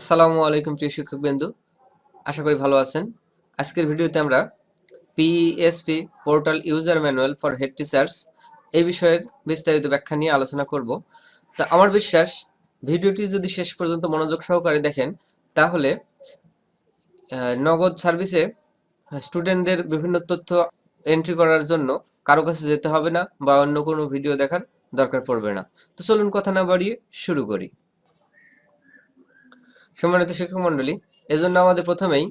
আসসালামু আলাইকুম প্রিয় শিক্ষক বিন্দু আশা করি ভালো আছেন। আজকের ভিডিওতে আমরা PSP portal user manual for head teachers এই বিষয়ের বিস্তারিত ব্যাখ্যা নিয়ে আলোচনা করব। তা আমার বিশ্বাস, ভিডিওটি যদি শেষ পর্যন্ত মনোযোগ সহকারে দেখেন, তাহলে নগদ সার্ভিসে স্টুডেন্টদের বিভিন্ন তথ্য এন্ট্রি করার জন্য কারও কাছে যেতে হবে না বা অন্য কোনো ভিডিও দেখার দরকার পড়বে না। তো চলুন কথা না বাড়িয়ে শুরু করি। সম্মানিত শিক্ষক মণ্ডলী এজন্য আমাদের প্রথমেই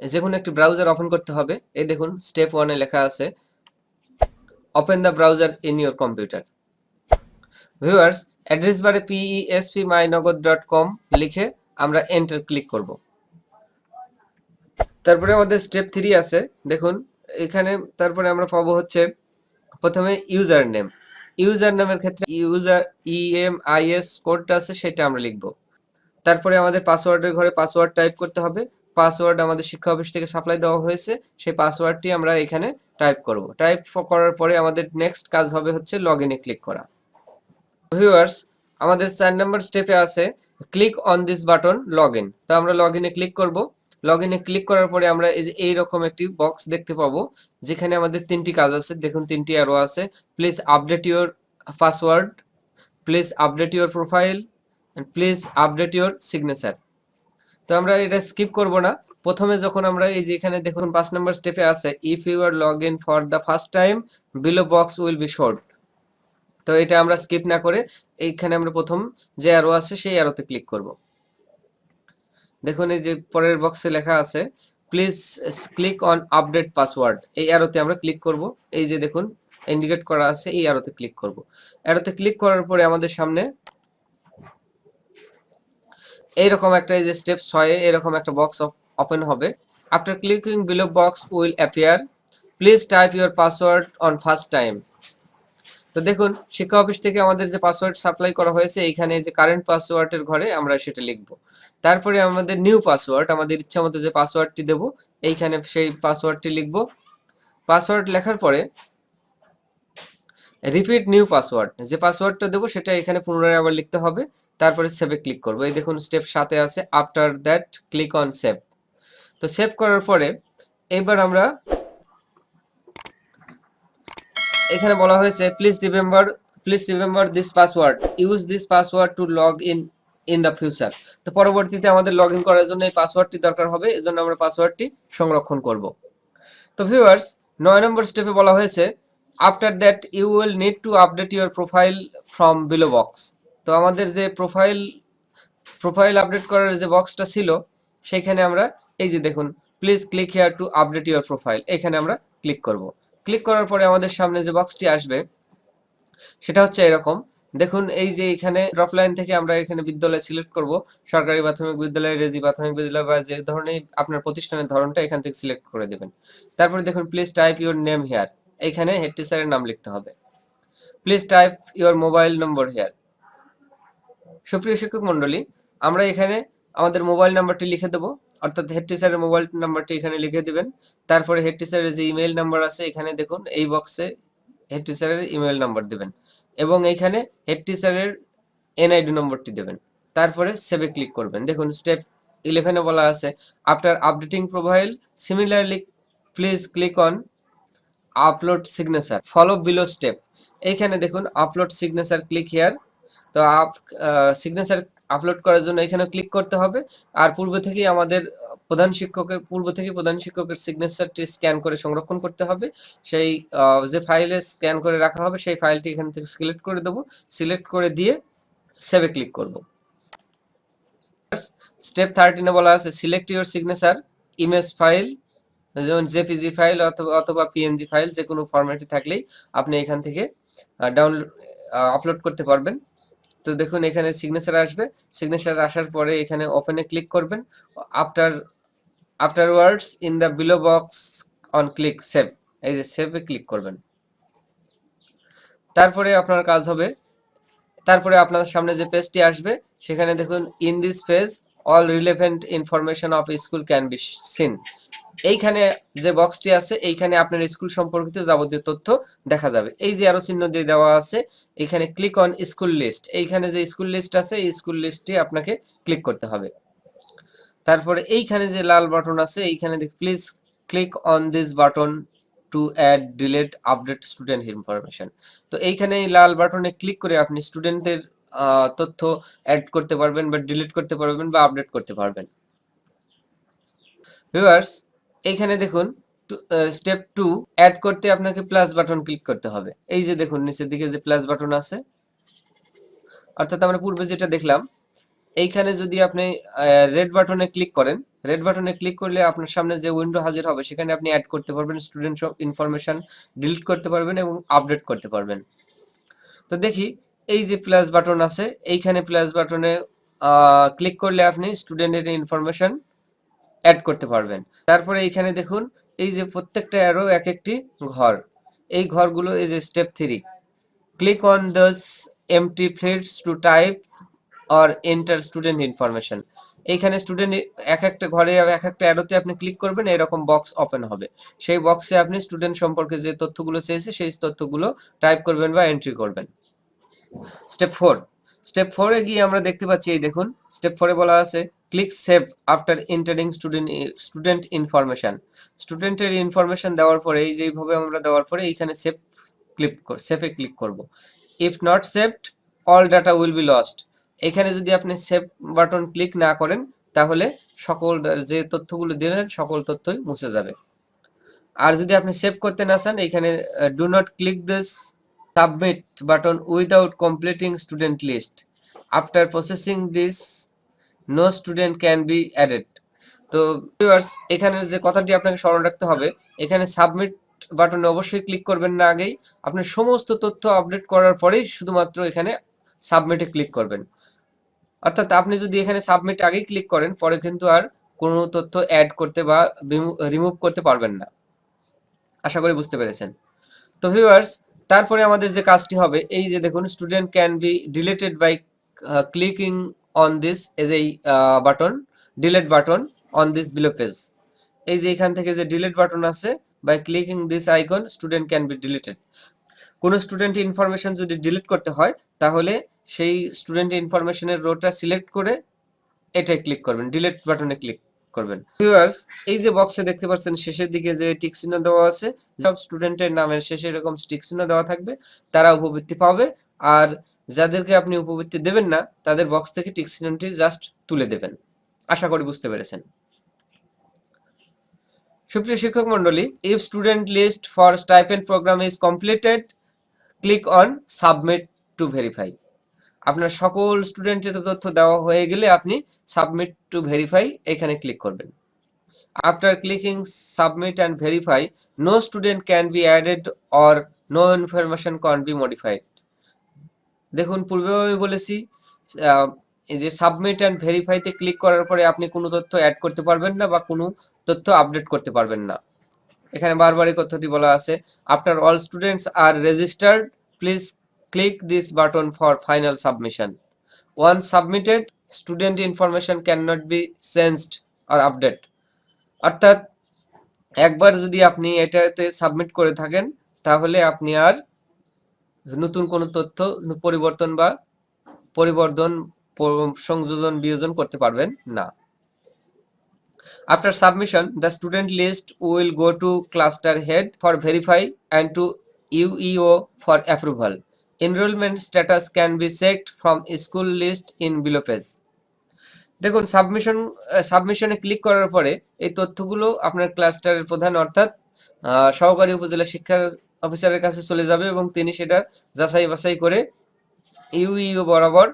যে কোনো একটি ব্রাউজার ওপেন করতে হবে। এই দেখুন স্টেপ ওয়ানে লেখা আছে open the browser in your computer viewers address বারে পিইএসপি মাইনগদ ডট কম লিখে আমরা এন্টার ক্লিক করব। তারপরে আমাদের স্টেপ থ্রি আছে, দেখুন, এখানে তারপরে আমরা পাবো হচ্ছে প্রথমে ইউজার নেম ইউজার নামের ক্ষেত্রে ইউজার ইএমআইএস কোডটা আছে, সেটা আমরা লিখব। তারপরে আমাদের পাসওয়ার্ডের ঘরে পাসওয়ার্ড টাইপ করতে হবে। পাসওয়ার্ড আমাদের শিক্ষা অফিস থেকে সাপ্লাই দেওয়া হয়েছে, সেই পাসওয়ার্ডটি আমরা এখানে টাইপ করব। টাইপ করার পরে আমাদের নেক্সট কাজ হবে হচ্ছে লগ ইনে ক্লিক করা। ভিউয়ার্স আমাদের চার নাম্বার স্টেপে আছে click on this button log in তো আমরা লগ ইনে ক্লিক করব। লগ ইনে ক্লিক করার পরে আমরা এই যে এইরকম একটি বক্স দেখতে পাবো, যেখানে আমাদের তিনটি কাজ আছে। দেখুন, তিনটি অ্যারো আছে। Please update your password please update your profile please update your signature তো আমরা এটা স্কিপ করব না। প্রথমে যখন আমরা এই যে এখানে দেখুন পাঁচ নম্বর স্টেপে আছে if you are log in for the first time below box will be short তো এটা আমরা স্কিপ না করে এইখানে আমরা প্রথম যে অ্যারো আছে, সেই অ্যারোতে ক্লিক করব। দেখুন এই যে পরের বক্সে লেখা আছে please click on update password এই অ্যারোতে আমরা ক্লিক করব। এই যে দেখুন ইন্ডিকেট করা আছে, এই অ্যারোতে ক্লিক করব। অ্যারোতে ক্লিক করার পরে আমাদের সামনে এইরকম একটা এই যে স্টেপ ছয়ে এরকম একটা বক্স ওপেন হবে। After clicking below box will appear please type your password on first time তো দেখুন, শিক্ষা অফিস থেকে আমাদের যে পাসওয়ার্ড সাপ্লাই করা হয়েছে, এইখানে যে কারেন্ট পাসওয়ার্ডের ঘরে আমরা সেটা লিখব। তারপরে আমাদের নিউ পাসওয়ার্ড আমাদের ইচ্ছা মতো যে পাসওয়ার্ডটি দেব, এইখানে সেই পাসওয়ার্ডটি লিখব। পাসওয়ার্ড লেখার পরে রিপিট নিউ পাসওয়ার্ড যে পাসওয়ার্ডটা দেবো, সেটা এখানে পুনরায় আবার লিখতে হবে। তারপরে সেভে ক্লিক করব। এই দেখুন স্টেপ সাথে আছে। After that click on save তো সেভ করার পরে, এবার আমরা এখানে বলা হয়েছে please remember please remember this password use this password to log in in the future তো পরবর্তীতে আমাদের লগ ইন করার জন্য এই পাসওয়ার্ডটি দরকার হবে। এজন্য আমরা পাসওয়ার্ডটি সংরক্ষণ করব। তো ভিউয়ার্স নয় নম্বর স্টেপে বলা হয়েছে after that you will need to update your profile from below box তো আমাদের যে প্রোফাইল প্রোফাইল আপডেট করার যে বক্সটা ছিল সেইখানে আমরা, এই যে দেখুন please click here to update your profile এখানে আমরা ক্লিক করব। ক্লিক করার পরে আমাদের সামনে যে বক্সটি আসবে, সেটা হচ্ছে এরকম। দেখুন, এই যে এখানে ড্রপ লাইন থেকে আমরা এখানে বিদ্যালয় সিলেক্ট করব। সরকারি প্রাথমিক বিদ্যালয়, রেজি প্রাথমিক বিদ্যালয় বা যে ধরনের আপনার প্রতিষ্ঠানের ধরনটা এখান থেকে সিলেক্ট করে দেবেন। তারপরে দেখুন please type your name here এইখানে হেড টিচারের নাম লিখতে হবে। Please type your mobile number here সুপ্রিয় শিক্ষক মণ্ডলী, আমরা এখানে আমাদের মোবাইল নাম্বারটি লিখে দেবো। অর্থাৎ হেড টিচারের মোবাইল নাম্বারটি এখানে লিখে দিবেন। তারপরে হেড টিচারের যে ইমেল নাম্বার আছে, এখানে দেখুন, এই বক্সে হেড টিচারের ইমেল নাম্বার দেবেন এবং এইখানে হেড টিচারের এনআইডি নম্বরটি দেবেন। তারপরে সেভে ক্লিক করবেন। দেখুন স্টেপ ইলেভেনে বলা আছে after updating profile similarly please click on upload signature follow below step এইখানে দেখুন আপলোড সিগনেচার ক্লিক হিয়ার তো আপ সিগনেচার আপলোড করার জন্য এখানে ক্লিক করতে হবে। আর পূর্ব থেকেই আমাদের প্রধান শিক্ষকের, পূর্ব থেকে প্রধান শিক্ষকের সিগনেচারটি স্ক্যান করে সংরক্ষণ করতে হবে। সেই যে ফাইলে স্ক্যান করে রাখা হবে, সেই ফাইলটি এখান থেকে সিলেক্ট করে দেবো। সিলেক্ট করে দিয়ে সেভে ক্লিক করব। স্টেপ থার্টিনে বলা আছে select your signature image file যেমন জেপিজি ফাইল অথবা অথবা পিএনজি ফাইল যে কোনো ফরম্যাটে থাকলেই আপনি এখান থেকে ডাউনলোড আপলোড করতে পারবেন। তো দেখুন, এখানে সিগনেচার আসবে। সিগনেচার আসার পরে এখানে ওপেনে ক্লিক করবেন। After afterwards in the below box on click save এই যে সেভে ক্লিক করবেন। তারপরে আপনার কাজ হবে। তারপরে আপনার সামনে যে পেজটি আসবে, সেখানে দেখুন in this page all relevant information of school can be seen এইখানে যে বক্সটি আছে, এইখানে আপনার স্কুল সম্পর্কিত যাবতীয় তথ্য দেখা যাবে। এই যে আরও চিহ্ন দিয়ে দেওয়া আছে, এখানে ক্লিক অন স্কুল লিস্ট এইখানে যে স্কুল লিস্ট আছে, এই স্কুল লিস্টটি আপনাকে ক্লিক করতে হবে। তারপরে এইখানে যে লাল বাটন আছে, এইখানে please click on this button to add delete update student information তো এইখানে এই লাল বাটনে ক্লিক করে আপনি স্টুডেন্টদের তথ্য অ্যাড করতে পারবেন বা ডিলিট করতে পারবেন বা আপডেট করতে পারবেন। ভিউয়ার্স এইখানে দেখুন স্টেপ টু অ্যাড করতে আপনাকে প্লাস বাটন ক্লিক করতে হবে। এই যে দেখুন, নিচের দিকে যে প্লাস বাটন আছে, অর্থাৎ আমরা পূর্বে যেটা দেখলাম, এইখানে যদি আপনি রেড বাটনে ক্লিক করেন রেড বাটনে ক্লিক করলে আপনার সামনে যে উইন্ডো হাজির হবে, সেখানে আপনি অ্যাড করতে পারবেন স্টুডেন্ট ইনফরমেশন ডিলিট করতে পারবেন এবং আপডেট করতে পারবেন। তো দেখি এই যে প্লাস বাটন আছে, এইখানে প্লাস বাটনে ক্লিক করলে আপনি স্টুডেন্টের ইনফরমেশন অ্যাড করতে পারবেন। তারপরে এইখানে দেখুন, এই যে প্রত্যেকটা অ্যারো এক একটি ঘর। এই ঘরগুলো এই যে step three click on those empty fields to type or enter student information এইখানে স্টুডেন্ট এক একটা ঘরে এক একটা অ্যারোতে আপনি ক্লিক করবেন, এরকম বক্স ওপেন হবে। সেই বক্সে আপনি স্টুডেন্ট সম্পর্কে যে তথ্যগুলো চেয়েছে, সেই তথ্যগুলো টাইপ করবেন বা এন্ট্রি করবেন। স্টেপ ফোর স্টেপ ফোরে গিয়ে আমরা দেখতে পাচ্ছি, এই দেখুন স্টেপ ফোরে বলা আছে click save after entering student student information স্টুডেন্টের ইনফরমেশন দেওয়ার পরে, এই যেভাবে আমরা দেওয়ার পরে, এইখানে সেভ ক্লিক সেভে ক্লিক করব। If not saved all data will be lost এখানে যদি আপনি সেভ বাটন ক্লিক না করেন, তাহলে সকল যে তথ্যগুলো দিলেন, সকল তথ্যই মুছে যাবে। আর যদি আপনি সেভ করতে না চান এখানে do not click this submit button without completing student list after processing this no student can be added তো ভিউয়ার্স এখানের যে কথাটি আপনাকে স্মরণ রাখতে হবে, এখানে সাবমিট বাটনে অবশ্যই ক্লিক করবেন না আগেই। আপনি সমস্ত তথ্য আপডেট করার পরেই শুধুমাত্র এখানে সাবমিটে ক্লিক করবেন। অর্থাৎ আপনি যদি এখানে সাবমিট আগেই ক্লিক করেন, পরে কিন্তু আর কোনো তথ্য অ্যাড করতে বা রিমুভ করতে পারবেন না। আশা করি বুঝতে পেরেছেন। তো ভিউয়ার্স তারপরে আমাদের যে কাজটি হবে, এই যে দেখুন student can be deleted by clicking on this edge এই button delete button on this below page এই যে এখান থেকে যে ডিলেট বাটন আছে by clicking this icon student can be deleted কোনো স্টুডেন্ট ইনফরমেশন যদি ডিলিট করতে হয়, তাহলে সেই স্টুডেন্ট ইনফরমেশনের রোটা সিলেক্ট করে এটাই ক্লিক করবেন ডিলেট বাটনে ক্লিক করবেন। ভিউয়ার্স এই যে বক্সে দেখতে পাচ্ছেন, শেষের দিকে যে টিক চিহ্ন দেওয়া আছে, সব স্টুডেন্টের নামের শেষে এরকম টিক চিহ্ন দেওয়া থাকবে, তারা উপবৃত্তি পাবে। আর যাদেরকে আপনি উপবৃত্তি দেবেন না, তাদের বক্স থেকে টিক চিহ্নটি জাস্ট তুলে দেবেন। আশা করি বুঝতে পেরেছেন। সুপ্রিয় শিক্ষক মন্ডলী if student list for stipend program is completed click on submit to verify আপনার সকল স্টুডেন্টের তথ্য দেওয়া হয়ে গেলে আপনি সাবমিট টু ভেরিফাই এখানে ক্লিক করবেন। After clicking submit and verify no student can be added or no information can be modified দেখুন, পূর্বেও আমি বলেছি যে সাবমিট অ্যান্ড ভেরিফাইতে ক্লিক করার পরে আপনি কোনো তথ্য অ্যাড করতে পারবেন না বা কোনো তথ্য আপডেট করতে পারবেন না। এখানে বারবার এই কথাটি বলা আছে after all students are registered please this button for final submission one submitted student information can not be changed or update অর্থাৎ একবার যদি আপনি এটাতে সাবমিট করে থাকেন তাহলে আপনি আর নতুন কোনো তথ্য পরিবর্তন বা পরিবর্তন সংযোজন বিয়োজন করতে পারবেন না। After submission, the student list will go to cluster head for verify and to UEO for approval. Enrollment status can be checked from school list in below page. দেখুন সাবমিশন সাবমিশনে ক্লিক করার পরে এই তথ্যগুলো আপনার ক্লাস্টারের প্রধান অর্থাৎ সহকারী উপজেলা শিক্ষা অফিসারের কাছে চলে যাবে এবং তিনি সেটা যাচাই বাছাই করে ইউইও বরাবর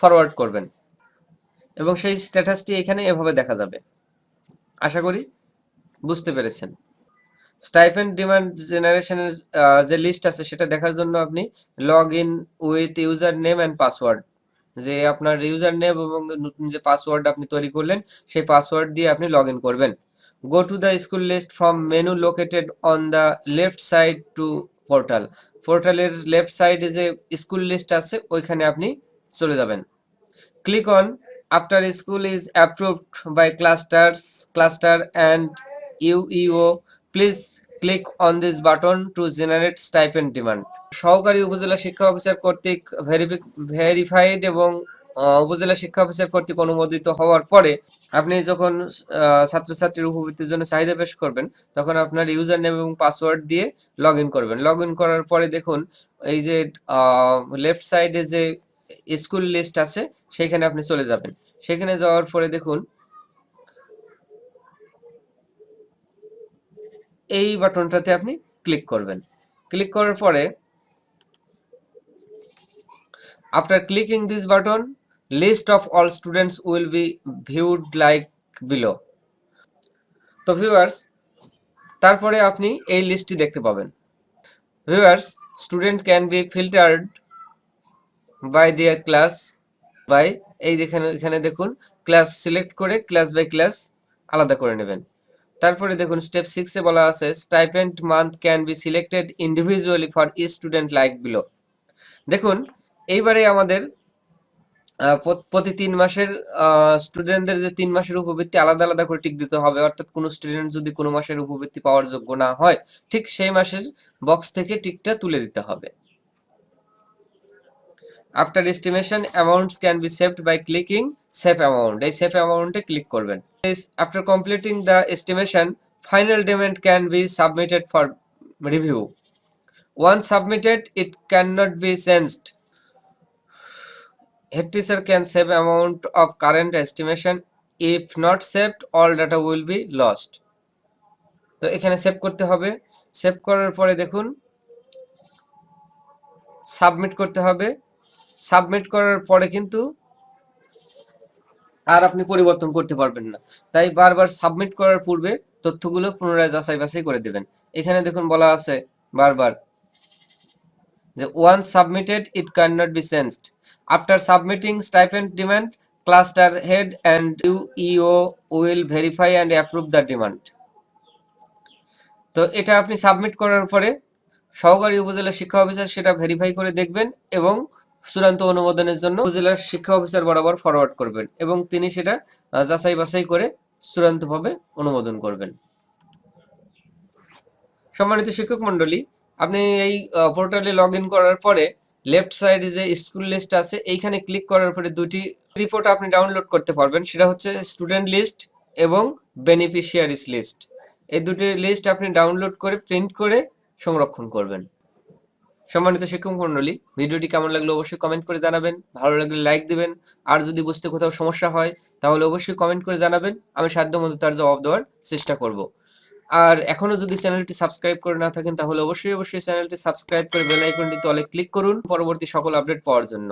ফরওয়ার্ড করবেন এবং সেই স্ট্যাটাসটি এখানে এভাবে দেখা যাবে আশা করি বুঝতে পেরেছেন স্টাইফেন্ড ডিমান্ড জেনারেশনের যে লিস্ট আছে, সেটা দেখার জন্য আপনি log in with user name and password যে আপনার ইউজার নেম এবং নতুন যে পাসওয়ার্ড আপনি তৈরি করলেন, সেই পাসওয়ার্ড দিয়ে আপনি লগ ইন করবেন। Go to the school list from menu located on the left side to portal পোর্টালের লেফট সাইডে যে স্কুল লিস্ট আছে, ওইখানে আপনি চলে যাবেন। Click on after school is approved by clusters, cluster and UEO please click on this button to generate stipend demand সহকারী উপজেলা শিক্ষা অফিসার কর্তৃক ভেরিফাইড এবং উপজেলা শিক্ষা অফিসার কর্তৃক অনুমোদিত হওয়ার পরে আপনি যখন ছাত্রছাত্রীর উপবৃত্তির জন্য চাহিদা পেশ করবেন, তখন আপনার ইউজার নেম এবং পাসওয়ার্ড দিয়ে লগ করবেন। লগ করার পরে দেখুন, এই যে লেফট সাইডে যে স্কুল লিস্ট আছে, সেখানে আপনি চলে যাবেন। সেখানে যাওয়ার পরে দেখুন এই বাটনটাতে আপনি ক্লিক করবেন। ক্লিক করার পরে after clicking this button list of all students will be viewed like below তো ভিউয়ার্স তারপরে আপনি এই লিস্টটি দেখতে পাবেন। Viewers student can be filtered by their class by এই দেখেন এখানে দেখুন ক্লাস সিলেক্ট করে ক্লাস বাই ক্লাস আলাদা করে নেবেন। তারপরে দেখুন স্টেপ সিক্সে বলা আছে stipend month can be selected individually for each student like below দেখুন, এইবারে আমাদের প্রতি তিন মাসের স্টুডেন্টদের যে তিন মাসের উপবৃত্তি আলাদা আলাদা করে টিক দিতে হবে। অর্থাৎ কোনো স্টুডেন্ট যদি কোনো মাসের উপবৃত্তি পাওয়ার যোগ্য না হয়, ঠিক সেই মাসের বক্স থেকে টিকটা তুলে দিতে হবে। After estimation amounts can be saved by clicking save amount এই সেভ অ্যামাউন্টে ক্লিক করবেন after completing the estimation final payment can be submitted for review Once submitted, it cannot be changed. Head teacher can save amount of current estimation. If not saved, all data will be lost. তো এখানে save করতে হবে save করার পরে দেখুন submit করতে হবে submit করার পরে কিন্তু আর আপনি পরিবর্তন করতে পারবেন না। তাই বারবার সাবমিট করার পূর্বে তথ্যগুলো পুনরায় যাচাই বাছাই করে দেবেন। এখানে দেখুন বলা আছে বারবার যে, once submitted, it cannot be changed after submitting, stipend demand, cluster head and UEO will verify and approve the demand তো এটা আপনি সাবমিট করার পরে সহকারী উপজেলা শিক্ষা অফিসার সেটা ভেরিফাই করে দেখবেন এবং চূড়ান্ত অনুমোদনের জন্য উপজেলার শিক্ষা অফিসার বরাবর ফরওয়ার্ড করবেন এবং তিনি সেটা যাচাই বাছাই করে চূড়ান্তভাবে অনুমোদন করবেন। সম্মানিত শিক্ষক মণ্ডলী, আপনি এই পোর্টালে লগ করার পরে লেফট সাইডে যে স্কুল লিস্ট আছে, এইখানে ক্লিক করার পরে দুটি রিপোর্ট আপনি ডাউনলোড করতে পারবেন। সেটা হচ্ছে স্টুডেন্ট লিস্ট এবং বেনিফিশিয়ারিস লিস্ট এই দুটি লিস্ট আপনি ডাউনলোড করে প্রিন্ট করে সংরক্ষণ করবেন। সম্মানিত শিক্ষক মন্ডলী ভিডিওটি কেমন লাগল অবশ্যই কমেন্ট করে জানাবেন। ভালো লাগলে লাইক দিবেন। আর যদি বুঝতে কোথাও সমস্যা হয়, তাহলে অবশ্যই কমেন্ট করে জানাবেন। আমি সাধ্যমতো তার জবাব দেওয়ার চেষ্টা করব। আর এখনও যদি চ্যানেলটি সাবস্ক্রাইব করে না থাকেন, তাহলে অবশ্যই অবশ্যই চ্যানেলটি সাবস্ক্রাইব করে বেল আইকনটিতে অলে ক্লিক করুন। পরবর্তী সকল আপডেট পাওয়ার জন্য।